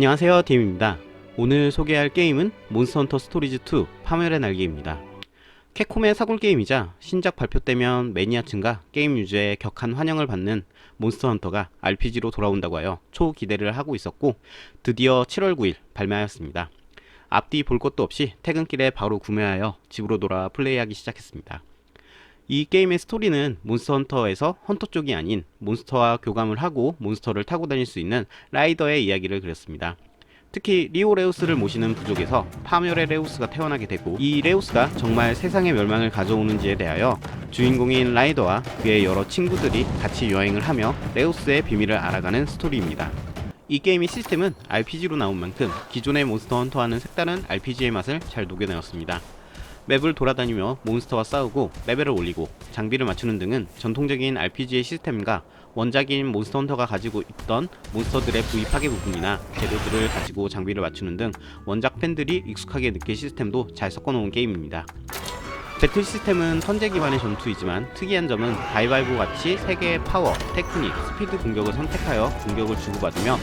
안녕하세요 DM입니다. 오늘 소개할 게임은 몬스터헌터 스토리즈2 파멸의 날개입니다. 캡콤의 사골 게임이자 신작 발표 때면 매니아층과 게임 유저의 격한 환영을 받는 몬스터헌터가 RPG로 돌아온다고 하여 초 기대를 하고 있었고 드디어 7월 9일 발매하였습니다. 앞뒤 볼 것도 없이 퇴근길에 바로 구매하여 집으로 돌아 플레이하기 시작했습니다 이 게임의 스토리는 몬스터 헌터에서 헌터 쪽이 아닌 몬스터와 교감을 하고 몬스터를 타고 다닐 수 있는 라이더의 이야기를 그렸습니다. 특히 리오레우스를 모시는 부족에서 파멸의 레우스가 태어나게 되고 이 레우스가 정말 세상의 멸망을 가져오는지에 대하여 주인공인 라이더와 그의 여러 친구들이 같이 여행을 하며 레우스의 비밀을 알아가는 스토리입니다. 이 게임의 시스템은 RPG로 나온 만큼 기존의 몬스터 헌터와는 색다른 RPG의 맛을 잘 녹여내었습니다. 맵을 돌아다니며 몬스터와 싸우고 레벨을 올리고 장비를 맞추는 등은 전통적인 RPG의 시스템과 원작인 몬스터 헌터가 가지고 있던 몬스터들의 부위 파괴 부분이나 재료들을 가지고 장비를 맞추는 등 원작 팬들이 익숙하게 느낄 시스템도 잘 섞어놓은 게임입니다. 배틀 시스템은 턴제 기반의 전투이지만 특이한 점은 가위바위보 같이 3개의 파워, 테크닉, 스피드 공격을 선택하여 공격을 주고받으며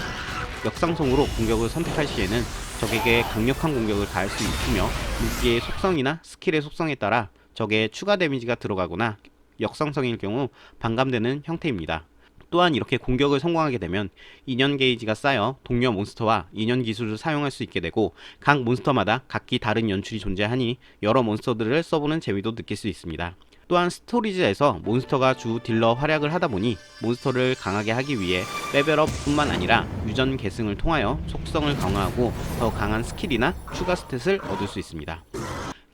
역상성으로 공격을 선택할 시에는 적에게 강력한 공격을 가할 수 있으며 무기의 속성이나 스킬의 속성에 따라 적의 추가 데미지가 들어가거나 역상성일 경우 반감되는 형태입니다. 또한 이렇게 공격을 성공하게 되면 인연 게이지가 쌓여 동료 몬스터와 인연 기술을 사용할 수 있게 되고 각 몬스터마다 각기 다른 연출이 존재하니 여러 몬스터들을 써보는 재미도 느낄 수 있습니다. 또한 스토리즈에서 몬스터가 주 딜러 활약을 하다 보니 몬스터를 강하게 하기 위해 레벨업 뿐만 아니라 유전 계승을 통하여 속성을 강화하고 더 강한 스킬이나 추가 스탯을 얻을 수 있습니다.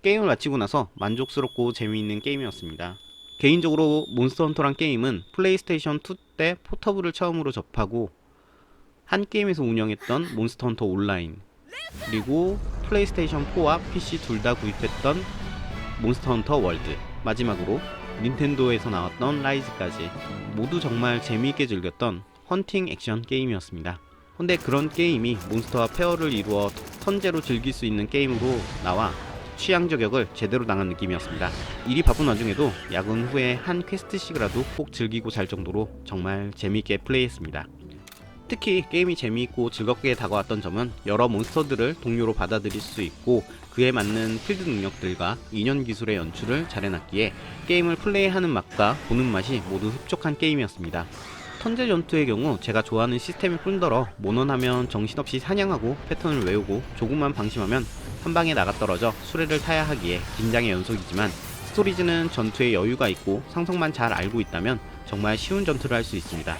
게임을 마치고 나서 만족스럽고 재미있는 게임이었습니다. 개인적으로 몬스터 헌터란 게임은 플레이스테이션 2 때 포터블을 처음으로 접하고 한 게임에서 운영했던 몬스터 헌터 온라인 그리고 플레이스테이션 4와 PC 둘 다 구입했던 몬스터 헌터 월드 마지막으로 닌텐도에서 나왔던 라이즈까지 모두 정말 재미있게 즐겼던 헌팅 액션 게임이었습니다. 근데 그런 게임이 몬스터와 페어를 이루어 턴제로 즐길 수 있는 게임으로 나와 취향 저격을 제대로 당한 느낌이었습니다. 일이 바쁜 와중에도 야근 후에 한 퀘스트씩이라도 꼭 즐기고 잘 정도로 정말 재미있게 플레이했습니다. 특히 게임이 재미있고 즐겁게 다가왔던 점은 여러 몬스터들을 동료로 받아들일 수 있고 그에 맞는 필드 능력들과 인연 기술의 연출을 잘 해놨기에 게임을 플레이하는 맛과 보는 맛이 모두 흡족한 게임이었습니다. 턴제 전투의 경우 제가 좋아하는 시스템일 뿐더러 모논하면 정신없이 사냥하고 패턴을 외우고 조금만 방심하면 한 방에 나가떨어져 수레를 타야 하기에 긴장의 연속이지만 스토리즈는 전투에 여유가 있고 상성만 잘 알고 있다면 정말 쉬운 전투를 할 수 있습니다.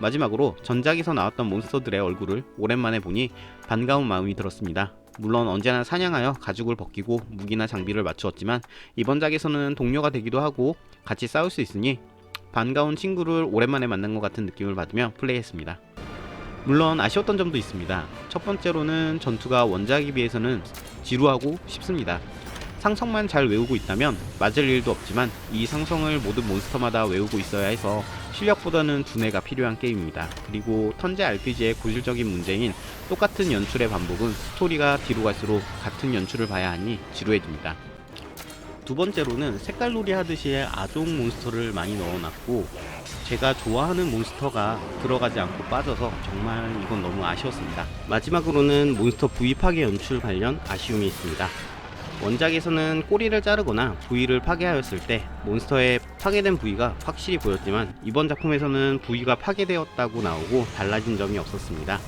마지막으로 전작에서 나왔던 몬스터들의 얼굴을 오랜만에 보니 반가운 마음이 들었습니다. 물론 언제나 사냥하여 가죽을 벗기고 무기나 장비를 맞추었지만 이번 작에서는 동료가 되기도 하고 같이 싸울 수 있으니 반가운 친구를 오랜만에 만난 것 같은 느낌을 받으며 플레이했습니다. 물론 아쉬웠던 점도 있습니다. 첫 번째로는 전투가 원작에 비해서는 지루하고 쉽습니다. 상성만 잘 외우고 있다면 맞을 일도 없지만 이 상성을 모든 몬스터마다 외우고 있어야 해서 실력보다는 두뇌가 필요한 게임입니다. 그리고 턴제 RPG의 고질적인 문제인 똑같은 연출의 반복은 스토리가 뒤로 갈수록 같은 연출을 봐야 하니 지루해집니다. 두 번째로는 색깔놀이 하듯이 아종 몬스터를 많이 넣어놨고 제가 좋아하는 몬스터가 들어가지 않고 빠져서 정말 이건 너무 아쉬웠습니다. 마지막으로는 몬스터 부위 파괴 연출 관련 아쉬움이 있습니다. 원작에서는 꼬리를 자르거나 부위를 파괴하였을 때 몬스터의 파괴된 부위가 확실히 보였지만 이번 작품에서는 부위가 파괴되었다고 나오고 달라진 점이 없었습니다.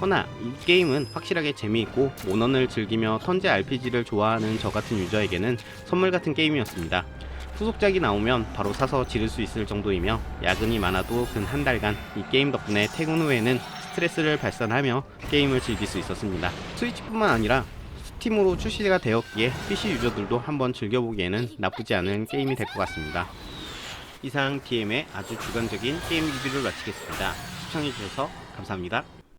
허나 이 게임은 확실하게 재미있고 모넌을 즐기며 턴제 RPG를 좋아하는 저 같은 유저에게는 선물 같은 게임이었습니다. 후속작이 나오면 바로 사서 지를 수 있을 정도이며 야근이 많아도 근 한 달간 이 게임 덕분에 퇴근 후에는 스트레스를 발산하며 게임을 즐길 수 있었습니다. 스위치뿐만 아니라 스 팀으로 출시가 되었기에 PC 유저들도 한번 즐겨보기에는 나쁘지 않은 게임이 될 것 같습니다. 이상 DM의 아주 주관적인 게임 리뷰를 마치겠습니다. 시청해주셔서 감사합니다.